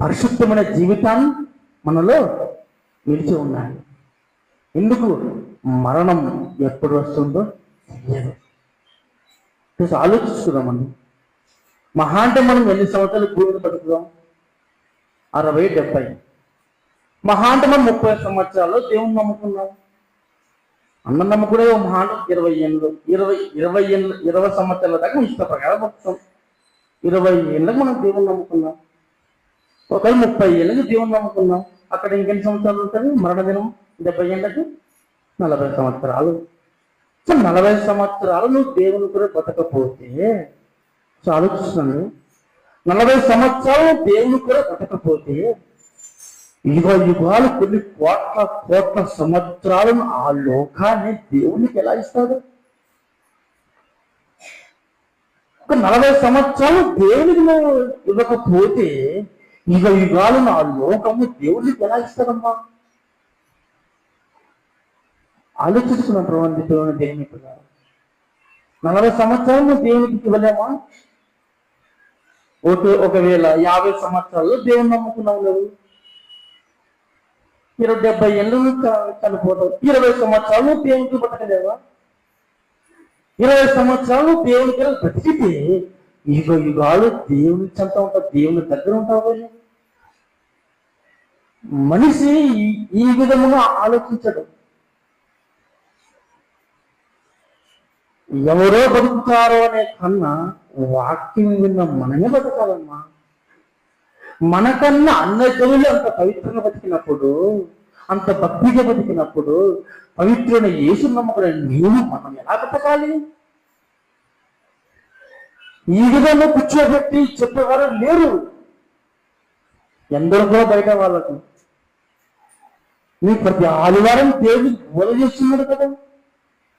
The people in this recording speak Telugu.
పరిశుద్ధమైన జీవితాన్ని మనలో నిలిచి ఉన్నాడు ఎందుకు? మరణం ఎప్పుడు వస్తుందో తెలియదు. చూసి ఆలోచిస్తున్నామండి. మహా అంటే మనం ఎన్ని సంవత్సరాలు భూమిని బతుకుదాం అరవై డెబ్బై. మహా అంటే మనం ముప్పై సంవత్సరాలు దేవుని నమ్ముకున్నాం. అన్న నమ్ముకునే మహా ఇరవై ఏళ్ళు ఇరవై ఇరవై ఏళ్ళు ఇరవై సంవత్సరాల దాకా ఇష్ట ప్రకారం బతుకుతాం. ఇరవై ఏళ్ళకి మనం దేవుని నమ్ముకున్నాం. ఒకరు ముప్పై ఏళ్ళకి దేవుని నమ్ముకున్నాం అక్కడ ఇంకెన్ని సంవత్సరాలు ఉంటుంది మరణ దినం డెబ్బై ఏళ్ళకి నలభై సంవత్సరాలు. సో నలభై సంవత్సరాలు నువ్వు దేవుని కూడా బతకపోతే సో ఆలోచిస్తున్నాను నలభై సంవత్సరాలు దేవుని కూడా బతకపోతే యుగ యుగాలు కొన్ని కోట్ల కోట్ల సంవత్సరాలను ఆ లోకాన్ని దేవునికి ఎలా ఇస్తాడు? ఒక నలభై సంవత్సరాలు దేవునికి నువ్వు ఇవ్వకపోతే యుగ యుగాలను ఆ లోకము దేవుడికి ఎలా ఇస్తాడమ్మా? ఆలోచిస్తున్న ప్రభావం దేవుని పిల్లలు. నలభై సంవత్సరాలు దేవునికి ఇవ్వలేమా? ఓకే ఒకవేళ యాభై సంవత్సరాలు దేవుని నమ్ముకున్నావు లేదు ఇరవై డెబ్బై ఏళ్ళు నువ్వు చనిపోతావు. ఇరవై సంవత్సరాలు దేవునికి బతకలేవా ఇరవై సంవత్సరాలు దేవునికి బ్రతికితే యుగ యుగాలు దేవుని చెంత ఉంటావు దేవుని దగ్గర ఉంటావు మనిషి ఈ- విధముగా ఆలోచించడు. ఎవరో బతుకుతారో అనే కన్నా వాక్యం విన్న మనమే బతకాలమ్మా. మనకన్నా అన్న జనులు అంత పవిత్రంగా బతికినప్పుడు అంత భక్తిగా బతికినప్పుడు పవిత్రుని యేసు నమ్మకం నీవు మనం ఎలా బతకాలి? ఈ విధంగా కూర్చోబెట్టి చెప్పేవారు లేరు. ఎందరికో బయట వాళ్ళకు నీ ప్రతి ఆదివారం దేవుడు బోధ చేస్తున్నాడు కదా.